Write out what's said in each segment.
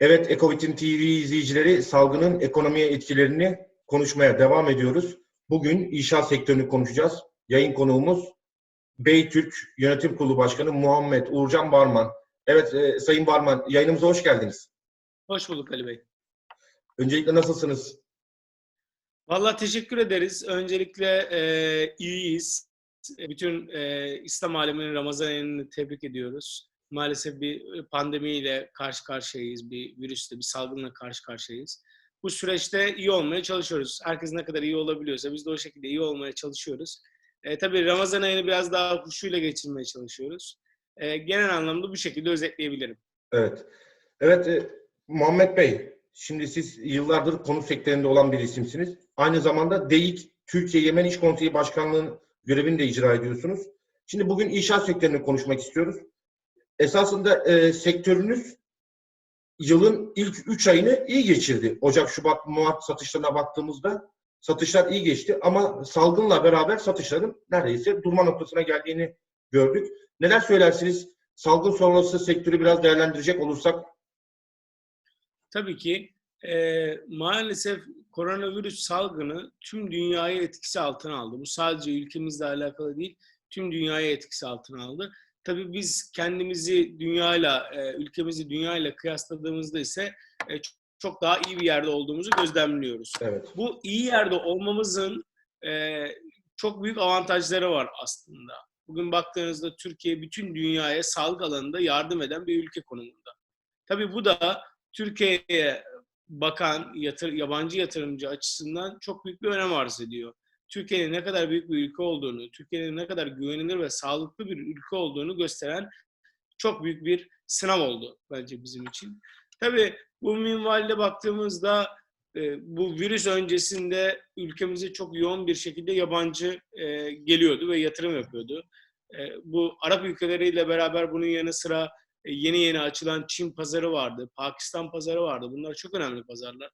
Evet, Ekovitin TV izleyicileri salgının ekonomiye etkilerini konuşmaya devam ediyoruz. Bugün inşaat sektörünü konuşacağız. Yayın konuğumuz Beytürk Yönetim Kurulu Başkanı Muhammed Uğurcan Barman. Evet, e, Sayın Barman, yayınımıza hoş geldiniz. Hoş bulduk Ali Bey. Öncelikle nasılsınız? Vallahi teşekkür ederiz. Öncelikle e, iyiyiz. E, Bütün e, İslam aleminin Ramazan ayını tebrik ediyoruz. Maalesef bir pandemiyle karşı karşıyayız, bir virüsle, bir salgınla karşı karşıyayız. Bu süreçte iyi olmaya çalışıyoruz. Herkes ne kadar iyi olabiliyorsa biz de o şekilde iyi olmaya çalışıyoruz. E, tabii Ramazan ayını biraz daha huşuyla geçirmeye çalışıyoruz. E, genel anlamda bu şekilde özetleyebilirim. Evet. Evet, e, Muhammed Bey, şimdi siz yıllardır konut sektöründe olan bir isimsiniz. Aynı zamanda DEİK Türkiye Yemen İş Konseyi Başkanlığı'nın görevini de icra ediyorsunuz. Şimdi bugün inşaat sektörünü konuşmak istiyoruz. Esasında e, sektörünüz yılın ilk 3 ayını iyi geçirdi. Ocak, Şubat, Mart satışlarına baktığımızda satışlar iyi geçti ama salgınla beraber satışların neredeyse durma noktasına geldiğini gördük. Neler söylersiniz? Salgın sonrası sektörü biraz değerlendirecek olursak Tabii ki e, maalesef koronavirüs salgını tüm dünyayı etkisi altına aldı. Bu sadece ülkemizle alakalı değil, tüm dünyayı etkisi altına aldı. Tabii biz kendimizi dünyayla, e, ülkemizi dünyayla kıyasladığımızda ise e, çok daha iyi bir yerde olduğumuzu gözlemliyoruz. evet. Bu iyi yerde olmamızın e, çok büyük avantajları var aslında. Bugün baktığınızda Türkiye bütün dünyaya sağlık alanında yardım eden bir ülke konumunda. Tabii bu da Türkiye'ye bakan yatır, yabancı yatırımcı açısından çok büyük bir önem arz ediyor. Türkiye'nin ne kadar büyük bir ülke olduğunu, Türkiye'nin ne kadar güvenilir ve sağlıklı bir ülke olduğunu gösteren çok büyük bir sınav oldu bence bizim için. Tabii bu minvalde baktığımızda e, bu virüs öncesinde ülkemize çok yoğun bir şekilde yabancı e, geliyordu ve yatırım yapıyordu. E, bu Arap ülkeleriyle beraber bunun yanı sıra yeni yeni açılan Çin pazarı vardı, Pakistan pazarı vardı. Bunlar çok önemli pazarlar.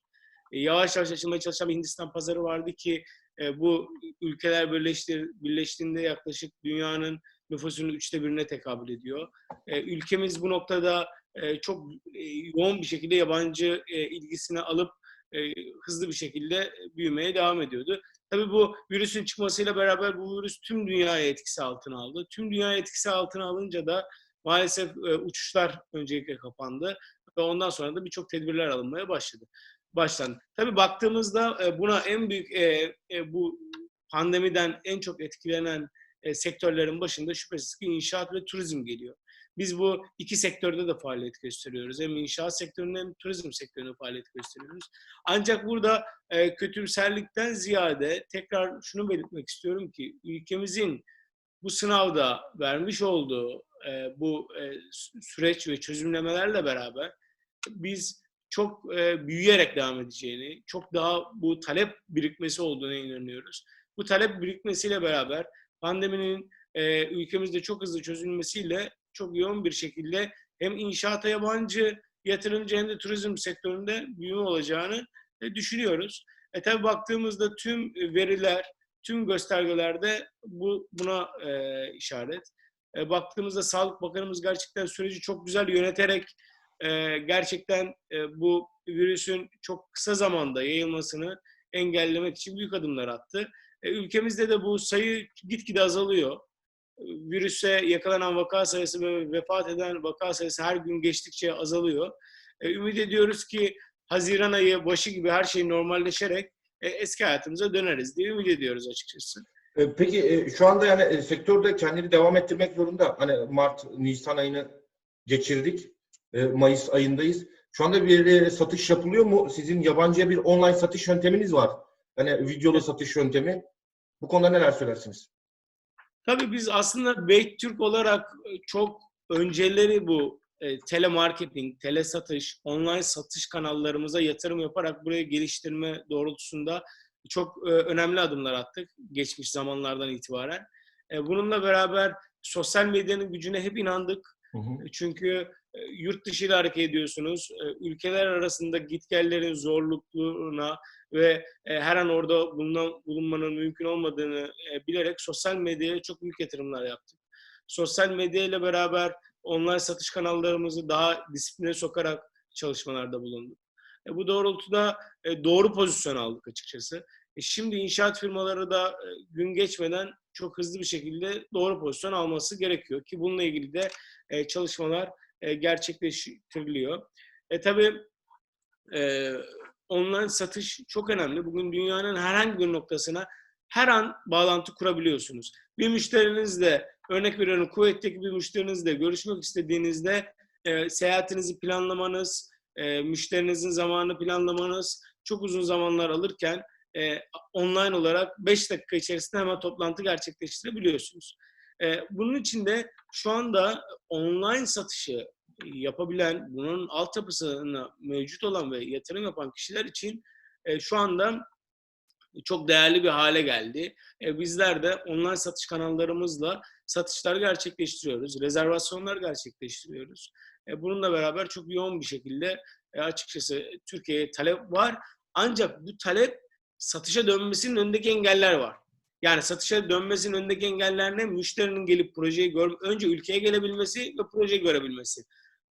Yavaş yavaş açılmaya çalışan Hindistan pazarı vardı ki e, bu ülkeler birleştir, birleştiğinde yaklaşık dünyanın nüfusunun üçte birine tekabül ediyor. E, ülkemiz bu noktada e, çok e, yoğun bir şekilde yabancı e, ilgisini alıp e, hızlı bir şekilde büyümeye devam ediyordu. Tabii bu virüsün çıkmasıyla beraber bu virüs tüm dünyaya etkisi altına aldı. Tüm dünyaya etkisi altına alınca da maalesef e, uçuşlar öncelikle kapandı ve ondan sonra da birçok tedbirler alınmaya başladı. Başlandı. Tabii baktığımızda e, buna en büyük e, e, bu pandemiden en çok etkilenen sektörlerin başında şüphesiz ki inşaat ve turizm geliyor. Biz bu iki sektörde de faaliyet gösteriyoruz. Hem inşaat sektöründe hem turizm sektöründe faaliyet gösteriyoruz. Ancak burada e, kötümserlikten ziyade tekrar şunu belirtmek istiyorum ki ülkemizin bu sınavda vermiş olduğu e, bu e, süreç ve çözümlemelerle beraber biz çok e, büyüyerek devam edeceğini, çok daha bu talep birikmesi olduğuna inanıyoruz. Bu talep birikmesiyle beraber pandeminin e, ülkemizde çok hızlı çözülmesiyle çok yoğun bir şekilde hem inşaata yabancı yatırımcı hem de turizm sektöründe büyüme olacağını e, düşünüyoruz. E tabi baktığımızda tüm veriler, tüm göstergelerde bu buna e, işaret. E, baktığımızda Sağlık Bakanımız gerçekten süreci çok güzel yöneterek e, gerçekten e, bu virüsün çok kısa zamanda yayılmasını engellemek için büyük adımlar attı. E, ülkemizde de bu sayı gitgide azalıyor. E, virüse yakalanan vaka sayısı ve vefat eden vaka sayısı her gün geçtikçe azalıyor. Ümit ediyoruz ki Haziran ayı başı gibi her şey normalleşerek eski hayatımıza döneriz diye ümit ediyoruz açıkçası. Peki şu anda yani sektörde kendini devam ettirmek zorunda. Hani Mart, Nisan ayını geçirdik. E, Mayıs ayındayız. Şu anda bir e, satış yapılıyor mu? Sizin yabancıya bir online satış yönteminiz var. Hani videolu satış yöntemi. Bu konuda neler söylersiniz? Tabii biz aslında Beyt Türk olarak çok önceleri bu e, telemarketing, tele satış, online satış kanallarımıza yatırım yaparak burayı geliştirme doğrultusunda çok e, önemli adımlar attık geçmiş zamanlardan itibaren. E, bununla beraber sosyal medyanın gücüne hep inandık. Hı hı. Çünkü e, yurt dışı ile hareket ediyorsunuz. E, ülkeler arasında gitgellerin zorlukluğuna ve e, her an orada bulunan, bulunmanın mümkün olmadığını e, bilerek sosyal medyaya çok büyük yatırımlar yaptık. Sosyal medya ile beraber online satış kanallarımızı daha disipline sokarak çalışmalarda bulunduk. E, bu doğrultuda doğru pozisyon aldık açıkçası. Şimdi inşaat firmaları da gün geçmeden çok hızlı bir şekilde doğru pozisyon alması gerekiyor ki bununla ilgili de çalışmalar e, gerçekleştiriliyor. E, tabii e, online satış çok önemli. Bugün dünyanın herhangi bir noktasına her an bağlantı kurabiliyorsunuz. Bir müşterinizle, örnek veriyorum kuvvetteki bir müşterinizle görüşmek istediğinizde e, seyahatinizi planlamanız, e, müşterinizin zamanını planlamanız çok uzun zamanlar alırken e, online olarak 5 dakika içerisinde hemen toplantı gerçekleştirebiliyorsunuz. E, bunun için de şu anda online satışı yapabilen, bunun altyapısına mevcut olan ve yatırım yapan kişiler için e, şu anda çok değerli bir hale geldi. E, bizler de online satış kanallarımızla satışlar gerçekleştiriyoruz, rezervasyonlar gerçekleştiriyoruz. E, bununla beraber çok yoğun bir şekilde e, açıkçası Türkiye'ye talep var. Ancak bu talep satışa dönmesinin önündeki engeller var. Yani satışa dönmesinin önündeki engeller ne? Müşterinin gelip projeyi gör, önce ülkeye gelebilmesi ve projeyi görebilmesi.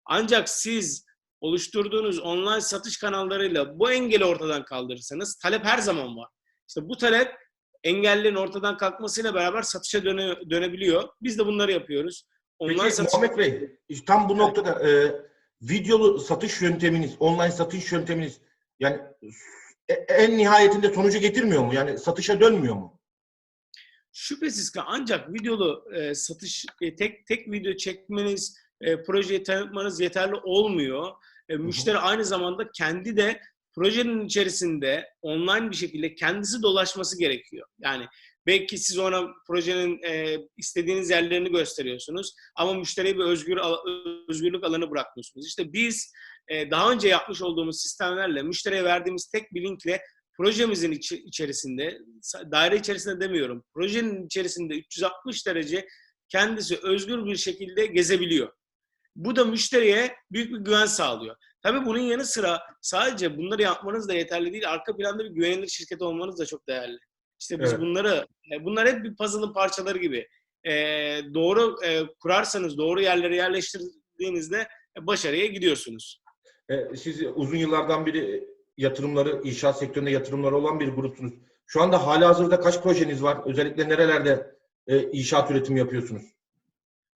Ancak siz oluşturduğunuz online satış kanallarıyla bu engeli ortadan kaldırırsanız talep her zaman var. İşte bu talep engellerin ortadan kalkmasıyla beraber satışa döne, dönebiliyor. Biz de bunları yapıyoruz. Online Peki satış Muhammed Bey, tam bu noktada e, videolu satış yönteminiz, online satış yönteminiz yani e- en nihayetinde sonucu getirmiyor mu? Yani satışa dönmüyor mu? Şüphesiz ki ancak videolu e, satış e, tek tek video çekmeniz, e, projeyi tanıtmanız yeterli olmuyor. E, müşteri aynı zamanda kendi de projenin içerisinde online bir şekilde kendisi dolaşması gerekiyor. Yani belki siz ona projenin e, istediğiniz yerlerini gösteriyorsunuz ama müşteriye bir özgür özgürlük alanı bırakmıyorsunuz. İşte biz e, daha önce yapmış olduğumuz sistemlerle müşteriye verdiğimiz tek bir linkle projemizin içi- içerisinde, daire içerisinde demiyorum, projenin içerisinde 360 derece kendisi özgür bir şekilde gezebiliyor. Bu da müşteriye büyük bir güven sağlıyor. Tabii bunun yanı sıra sadece bunları yapmanız da yeterli değil. Arka planda bir güvenilir şirket olmanız da çok değerli. İşte biz Evet. bunları, e, bunlar hep bir puzzle'ın parçaları gibi. E, doğru e, kurarsanız, doğru yerlere yerleştirdiğinizde e, başarıya gidiyorsunuz. E, siz uzun yıllardan beri yatırımları, inşaat sektöründe yatırımları olan bir grupsunuz. Şu anda hala hazırda kaç projeniz var? Özellikle nerelerde e, inşaat üretimi yapıyorsunuz?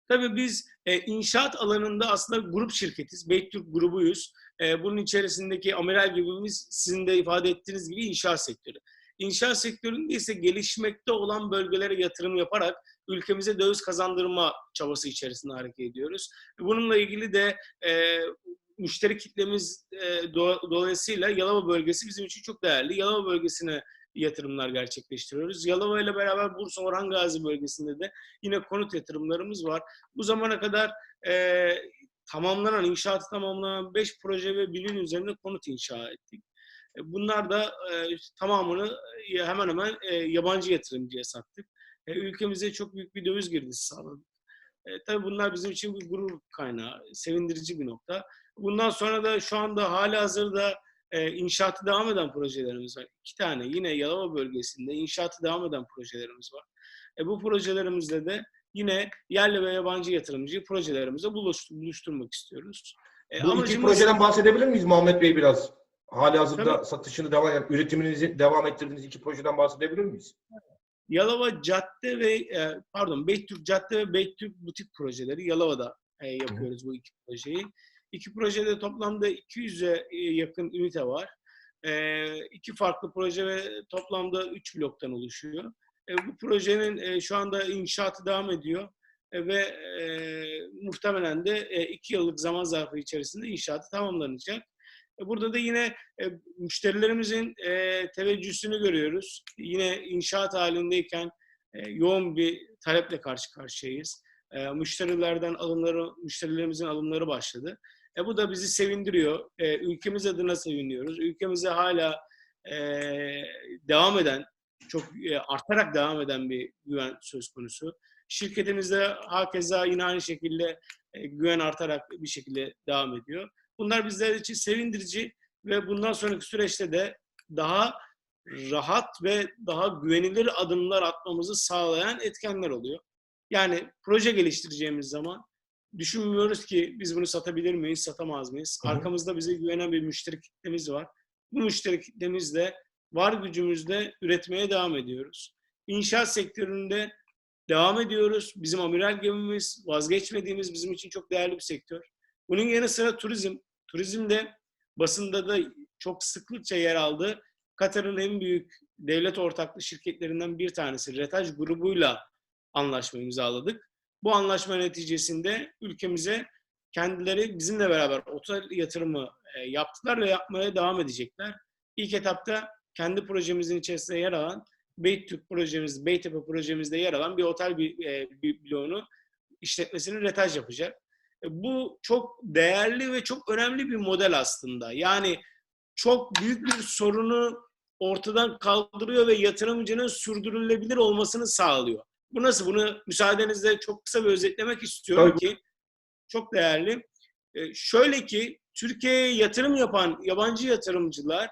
Tabii biz e, inşaat alanında aslında grup şirketiz. Beytürk grubuyuz. E, bunun içerisindeki amiral gemimiz sizin de ifade ettiğiniz gibi inşaat sektörü. İnşaat sektöründe ise gelişmekte olan bölgelere yatırım yaparak ülkemize döviz kazandırma çabası içerisinde hareket ediyoruz. Bununla ilgili de e, müşteri kitlemiz e, do- dolayısıyla Yalova bölgesi bizim için çok değerli. Yalova bölgesine yatırımlar gerçekleştiriyoruz. Yalova ile beraber Bursa Orhan Gazi bölgesinde de yine konut yatırımlarımız var. Bu zamana kadar e, tamamlanan, inşaatı tamamlanan 5 proje ve binin üzerinde konut inşa ettik. E, Bunlar da e, tamamını e, hemen hemen e, yabancı yatırımcıya sattık. E, ülkemize çok büyük bir döviz girdisi sağladık. E, tabii bunlar bizim için bir gurur kaynağı, sevindirici bir nokta. Bundan sonra da şu anda hali hazırda e, inşaatı devam eden projelerimiz var. İki tane yine Yalova bölgesinde inşaatı devam eden projelerimiz var. E, bu projelerimizde de yine yerli ve yabancı yatırımcıyı projelerimizle buluş- buluşturmak istiyoruz. E, Bu iki projeden bahsedebilir miyiz Muhammed Bey biraz? Hali hazırda Tabii. satışını devam, yani üretiminizi devam ettirdiğiniz iki projeden bahsedebilir miyiz? Yalova Cadde ve e, pardon Beytürk Cadde ve Beytürk Butik projeleri Yalova'da e, yapıyoruz bu iki projeyi. İki projede toplamda 200'e e, yakın ünite var. E, iki farklı proje ve toplamda 3 bloktan oluşuyor. E, bu projenin e, şu anda inşaatı devam ediyor E, ve e, muhtemelen de e, iki yıllık zaman zarfı içerisinde inşaatı tamamlanacak. E, Burada da yine e, müşterilerimizin e, teveccühünü görüyoruz. Yine inşaat halindeyken e, yoğun bir taleple karşı karşıyayız. E, müşterilerden alımları, müşterilerimizin alımları başladı. E, bu da bizi sevindiriyor. E, ülkemiz adına seviniyoruz. Ülkemize hala e, devam eden, çok e, artarak devam eden bir güven söz konusu. Şirketimizde hakeza yine aynı şekilde e, güven artarak bir şekilde devam ediyor. Bunlar bizler için sevindirici ve bundan sonraki süreçte de daha rahat ve daha güvenilir adımlar atmamızı sağlayan etkenler oluyor. Yani proje geliştireceğimiz zaman düşünmüyoruz ki biz bunu satabilir miyiz, satamaz mıyız? Hı hı. Arkamızda bize güvenen bir müşteri kitlemiz var. Bu müşteri kitlemizle var gücümüzle üretmeye devam ediyoruz. İnşaat sektöründe devam ediyoruz. Bizim amiral gemimiz vazgeçmediğimiz bizim için çok değerli bir sektör. Bunun yanı sıra turizm. Turizm de basında da çok sıklıkça yer aldı. Katar'ın en büyük devlet ortaklı şirketlerinden bir tanesi Retaj grubuyla anlaşma imzaladık. Bu anlaşma neticesinde ülkemize kendileri bizimle beraber otel yatırımı e, yaptılar ve yapmaya devam edecekler. İlk etapta kendi projemizin içerisinde yer alan Beytürk projemiz, Beytepe projemizde yer alan bir otel e, bloğunu işletmesini retaj yapacak. E, Bu çok değerli ve çok önemli bir model aslında. Yani çok büyük bir sorunu ortadan kaldırıyor ve yatırımcının sürdürülebilir olmasını sağlıyor. Bu nasıl? Bunu müsaadenizle çok kısa bir özetlemek istiyorum Tabii. ki çok değerli. E, şöyle ki Türkiye'ye yatırım yapan yabancı yatırımcılar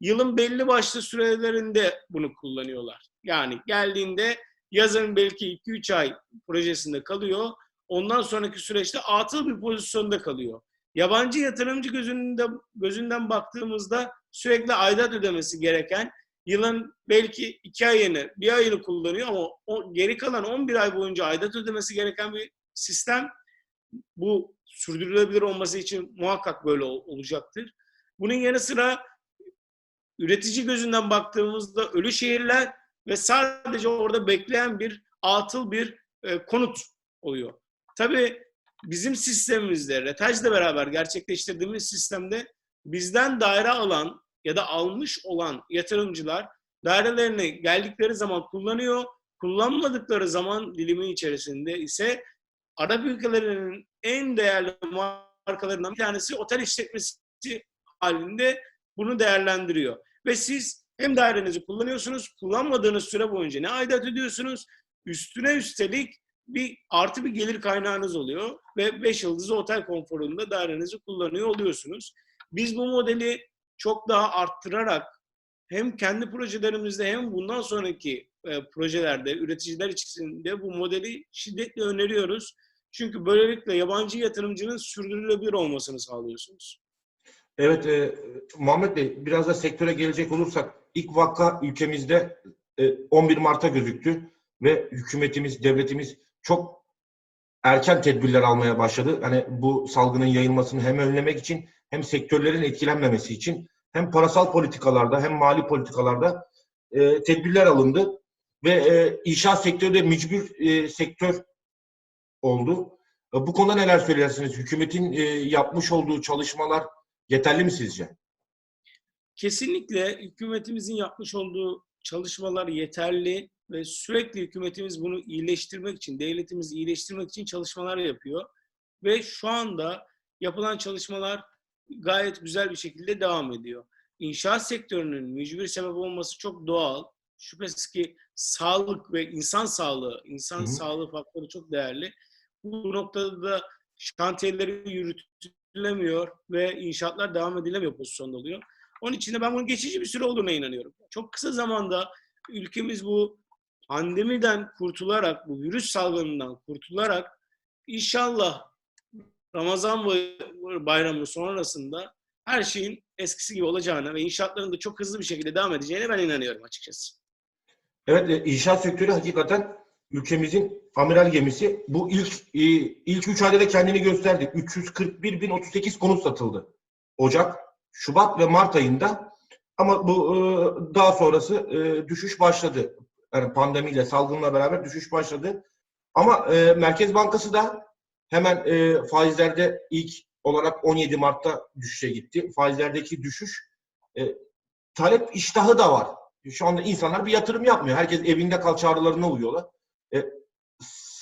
yılın belli başlı sürelerinde bunu kullanıyorlar. Yani geldiğinde yazın belki 2-3 ay projesinde kalıyor. Ondan sonraki süreçte atıl bir pozisyonda kalıyor. Yabancı yatırımcı gözünde, gözünden baktığımızda sürekli aidat ödemesi gereken yılın belki 2 ayını, bir ayını kullanıyor ama o geri kalan 11 ay boyunca aidat ödemesi gereken bir sistem bu sürdürülebilir olması için muhakkak böyle ol- olacaktır. Bunun yanı sıra üretici gözünden baktığımızda ölü şehirler ve sadece orada bekleyen bir atıl bir e, konut oluyor. Tabii bizim sistemimizde, Retaj'la beraber gerçekleştirdiğimiz sistemde bizden daire alan ya da almış olan yatırımcılar dairelerini geldikleri zaman kullanıyor. Kullanmadıkları zaman dilimi içerisinde ise Arap ülkelerinin en değerli markalarından bir tanesi otel işletmesi halinde bunu değerlendiriyor. Ve siz hem dairenizi kullanıyorsunuz, kullanmadığınız süre boyunca ne aidat ödüyorsunuz, üstüne üstelik bir artı bir gelir kaynağınız oluyor ve 5 yıldızlı otel konforunda dairenizi kullanıyor oluyorsunuz. Biz bu modeli çok daha arttırarak hem kendi projelerimizde hem bundan sonraki e, projelerde üreticiler için de bu modeli şiddetle öneriyoruz. Çünkü böylelikle yabancı yatırımcının sürdürülebilir olmasını sağlıyorsunuz. Evet, e, Muhammed Bey biraz da sektöre gelecek olursak ilk vaka ülkemizde e, 11 Mart'a gözüktü ve hükümetimiz, devletimiz çok erken tedbirler almaya başladı. Hani bu salgının yayılmasını hem önlemek için hem sektörlerin etkilenmemesi için hem parasal politikalarda hem mali politikalarda e, tedbirler alındı ve e, inşaat sektörü de mücbir e, sektör oldu. E, bu konuda neler söylersiniz? Hükümetin e, yapmış olduğu çalışmalar yeterli mi sizce? Kesinlikle hükümetimizin yapmış olduğu çalışmalar yeterli ve sürekli hükümetimiz bunu iyileştirmek için, devletimiz iyileştirmek için çalışmalar yapıyor. Ve şu anda yapılan çalışmalar gayet güzel bir şekilde devam ediyor. İnşaat sektörünün mücbir sebep olması çok doğal. Şüphesiz ki sağlık ve insan sağlığı, insan Hı hı. sağlığı faktörü çok değerli. Bu noktada da şantiyeleri yürütülemiyor ve inşaatlar devam edilemiyor pozisyonda oluyor. Onun için de ben bunun geçici bir süre olduğuna inanıyorum. Çok kısa zamanda ülkemiz bu pandemiden kurtularak, bu virüs salgınından kurtularak inşallah Ramazan bay- bayramı sonrasında her şeyin eskisi gibi olacağına ve inşaatların da çok hızlı bir şekilde devam edeceğine ben inanıyorum açıkçası. Evet, e, inşaat sektörü hakikaten ülkemizin amiral gemisi. Bu ilk e, ilk 3 ayda da kendini gösterdi. 341.038 konut satıldı. Ocak, Şubat ve Mart ayında. Ama bu e, daha sonrası düşüş başladı. Yani pandemiyle, salgınla beraber düşüş başladı. Ama e, Merkez Bankası da hemen e, faizlerde ilk olarak 17 Mart'ta düşüşe gitti. Faizlerdeki düşüş e, talep iştahı da var. Şu anda insanlar bir yatırım yapmıyor. Herkes evinde kal çağrılarına uyuyorlar. E,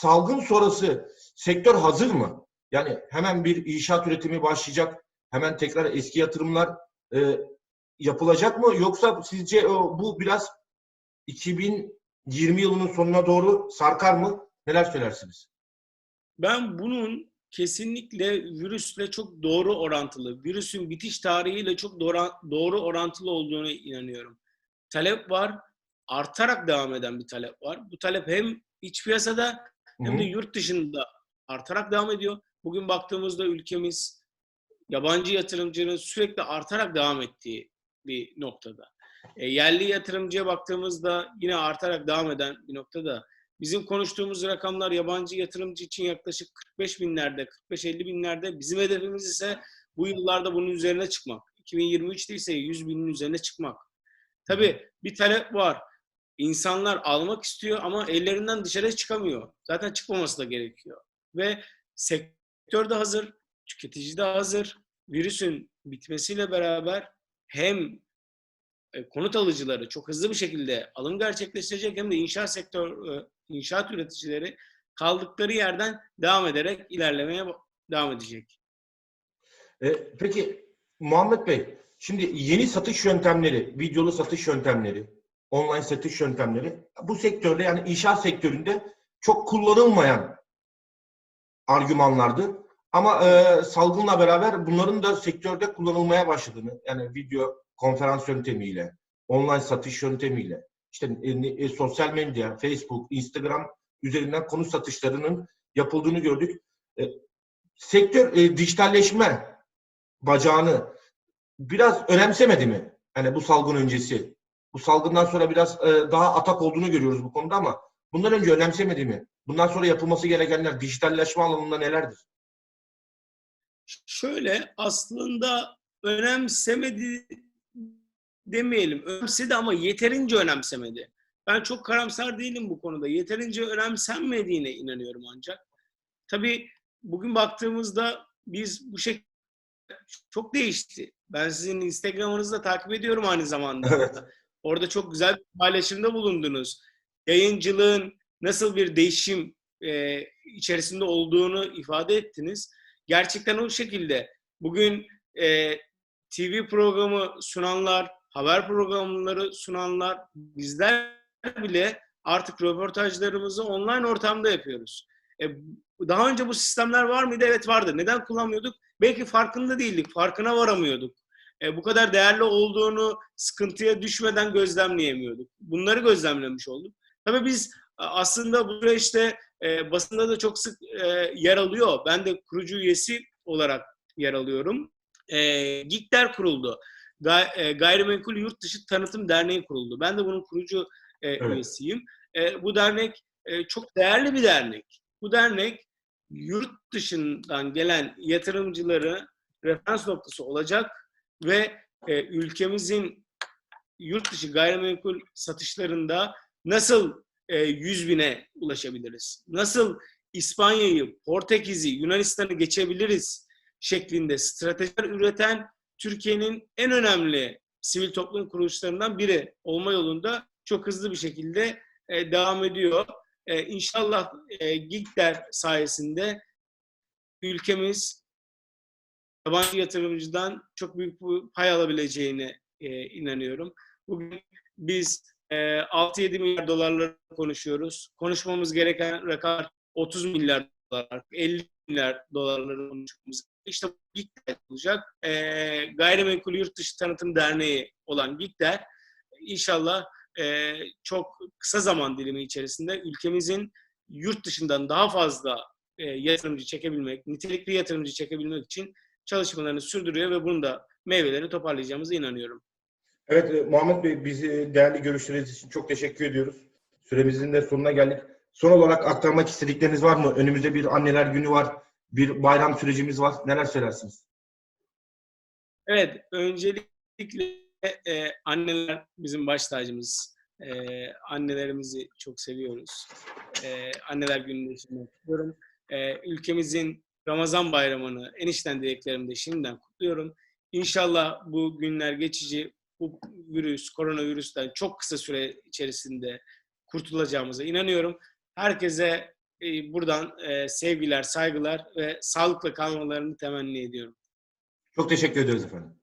salgın sonrası sektör hazır mı? Yani hemen bir inşaat üretimi başlayacak. Hemen tekrar eski yatırımlar e, yapılacak mı? Yoksa sizce e, bu biraz 2020 yılının sonuna doğru sarkar mı? Neler söylersiniz? Ben bunun kesinlikle virüsle çok doğru orantılı, virüsün bitiş tarihiyle çok doğru, doğru orantılı olduğunu inanıyorum. Talep var, artarak devam eden bir talep var. Bu talep hem iç piyasada hem de yurt dışında artarak devam ediyor. Bugün baktığımızda ülkemiz yabancı yatırımcının sürekli artarak devam ettiği bir noktada. E, yerli yatırımcıya baktığımızda yine artarak devam eden bir noktada. Bizim konuştuğumuz rakamlar yabancı yatırımcı için yaklaşık 45 binlerde, 45-50 binlerde. Bizim hedefimiz ise bu yıllarda bunun üzerine çıkmak. 2023'te ise 100 binin üzerine çıkmak. Tabii bir talep var. İnsanlar almak istiyor ama ellerinden dışarı çıkamıyor. Zaten çıkmaması da gerekiyor. Ve sektör de hazır, tüketici de hazır. Virüsün bitmesiyle beraber hem konut alıcıları çok hızlı bir şekilde alım gerçekleştirecek hem de inşaat sektör e, inşaat üreticileri kaldıkları yerden devam ederek ilerlemeye devam edecek. E, peki Muhammed Bey, şimdi yeni satış yöntemleri, videolu satış yöntemleri, online satış yöntemleri bu sektörde yani inşaat sektöründe çok kullanılmayan argümanlardı. Ama e, salgınla beraber bunların da sektörde kullanılmaya başladığını yani video konferans yöntemiyle, online satış yöntemiyle, işte e, e, sosyal medya, Facebook, Instagram üzerinden konu satışlarının yapıldığını gördük. E, sektör e, dijitalleşme bacağını biraz önemsemedi mi? Yani bu salgın öncesi. Bu salgından sonra biraz e, daha atak olduğunu görüyoruz bu konuda ama bundan önce önemsemedi mi? Bundan sonra yapılması gerekenler dijitalleşme alanında nelerdir? Şöyle aslında önemsemedi demeyelim. Önemsedi ama yeterince önemsemedi. Ben çok karamsar değilim bu konuda. Yeterince önemsenmediğine inanıyorum ancak. Tabii bugün baktığımızda biz bu şekilde çok değişti. Ben sizin Instagram'ınızı da takip ediyorum aynı zamanda. Evet. Orada çok güzel bir paylaşımda bulundunuz. Yayıncılığın nasıl bir değişim e, içerisinde olduğunu ifade ettiniz. Gerçekten o şekilde. Bugün e, TV programı sunanlar, haber programları sunanlar, bizler bile artık röportajlarımızı online ortamda yapıyoruz. E, daha önce bu sistemler var mıydı? Evet vardı. Neden kullanmıyorduk? Belki farkında değildik, farkına varamıyorduk. E, bu kadar değerli olduğunu sıkıntıya düşmeden gözlemleyemiyorduk. Bunları gözlemlemiş olduk. Tabii biz aslında bu süreçte e, basında da çok sık e, yer alıyor. Ben de kurucu üyesi olarak yer alıyorum. E, GİKDER kuruldu. E, Gayrimenkul Yurt Dışı Tanıtım Derneği kuruldu. Ben de bunun kurucu e, Evet. üyesiyim. E, bu dernek e, çok değerli bir dernek. Bu dernek yurt dışından gelen yatırımcıları referans noktası olacak ve e, ülkemizin yurt dışı gayrimenkul satışlarında nasıl e, 100 bine ulaşabiliriz? Nasıl İspanya'yı, Portekiz'i, Yunanistan'ı geçebiliriz şeklinde stratejiler üreten Türkiye'nin en önemli sivil toplum kuruluşlarından biri olma yolunda çok hızlı bir şekilde e, devam ediyor. E, inşallah e, GİKDER sayesinde ülkemiz yabancı yatırımcıdan çok büyük pay alabileceğine e, inanıyorum. Bugün biz e, 6-7 milyar dolarları konuşuyoruz. Konuşmamız gereken rakam 30 milyar dolar, 50 milyar dolarları konuşmamız. İşte GİKDER olacak. E, Gayrimenkul Yurt Dışı Tanıtım Derneği olan GİKDER inşallah e, çok kısa zaman dilimi içerisinde ülkemizin yurt dışından daha fazla e, yatırımcı çekebilmek, nitelikli yatırımcı çekebilmek için çalışmalarını sürdürüyor ve bunun da meyvelerini toparlayacağımıza inanıyorum. Evet Muhammed Bey bizi değerli görüşleriniz için çok teşekkür ediyoruz. Süremizin de sonuna geldik. Son olarak aktarmak istedikleriniz var mı? Önümüzde bir anneler günü var. Bir bayram sürecimiz var. Neler söylersiniz? Evet, öncelikle e, anneler bizim baş tacımız. E, annelerimizi çok seviyoruz. E, anneler gününü istiyorum. E, ülkemizin Ramazan bayramını en içten dileklerimi de şimdiden kutluyorum. İnşallah bu günler geçici, bu virüs, koronavirüsten çok kısa süre içerisinde kurtulacağımıza inanıyorum. Herkese e, buradan e, sevgiler, saygılar ve sağlıkla kalmalarını temenni ediyorum. Çok teşekkür ediyoruz efendim.